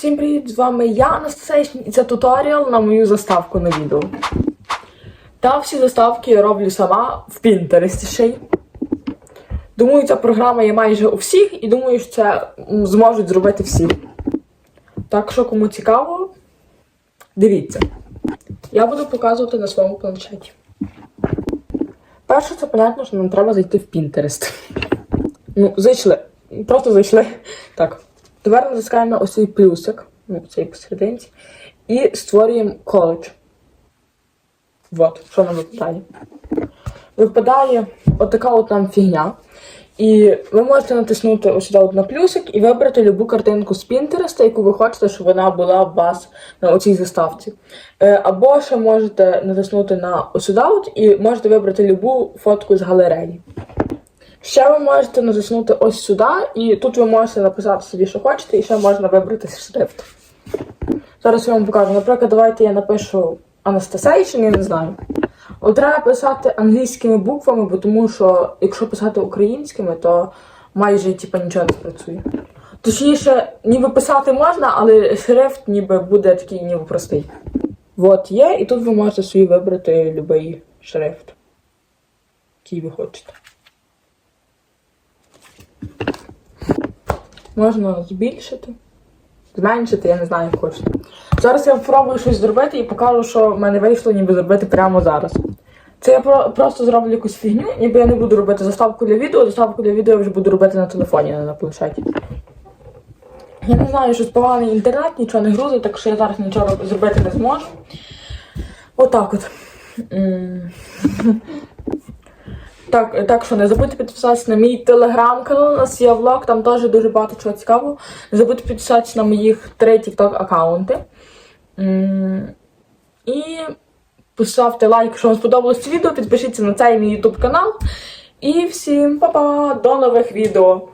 Всім привіт! З вами я, Анастасія, і це туторіал на мою заставку на відео. Та всі заставки я роблю сама в Pinterest ще й. Думаю, ця програма є майже у всіх, і думаю, що це зможуть зробити всі. Так що, кому цікаво, дивіться. Я буду показувати на своєму планшеті. Перше, це понятно, що нам треба зайти в Pinterest. Ну, зайшли. Просто зайшли. Так. Тепер натискаємо ось цей плюсик, ну, цей посерединці, і створюємо коледж. Вот, що нам випадає. Випадає отака от нам фігня. І ви можете натиснути ось сюди от на плюсик і вибрати любу картинку з Pinterest, яку ви хочете, щоб вона була у вас на оцій заставці. Е, Або ще можете натиснути на ось сюди от і можете вибрати любу фотку з галереї. Ще ви можете натиснути ось сюди, і тут ви можете написати собі, що хочете, і ще можна вибрати шрифт. Зараз я вам покажу. Наприклад, давайте я напишу Anastasation, я не знаю. От треба писати англійськими буквами, бо тому що якщо писати українськими, то майже типа, нічого не спрацює. Точніше, ніби писати можна, але шрифт ніби буде такий ніби простий. От є, і тут ви можете собі вибрати будь-який шрифт, який ви хочете. Можна збільшити, зменшити, я не знаю, як хочете. Зараз я спробую щось зробити і покажу, що в мене вийшло ніби зробити прямо зараз. Це я про- просто зроблю якусь фігню, ніби я не буду робити заставку для відео, заставку для відео я вже буду робити на телефоні, а не на планшеті. Я не знаю, що поганий інтернет, нічого не грузить, так що я зараз нічого зробити не зможу. Отак от. Так, так що не забудьте підписатися на мій телеграм-канал, у нас є влог, там теж дуже багато чого цікавого. Не забудьте підписатися на моїх три TikTok аккаунти. І поставте лайк, якщо вам сподобалось це відео, підпишіться на цей мій YouTube канал. І всім па-па! До нових відео!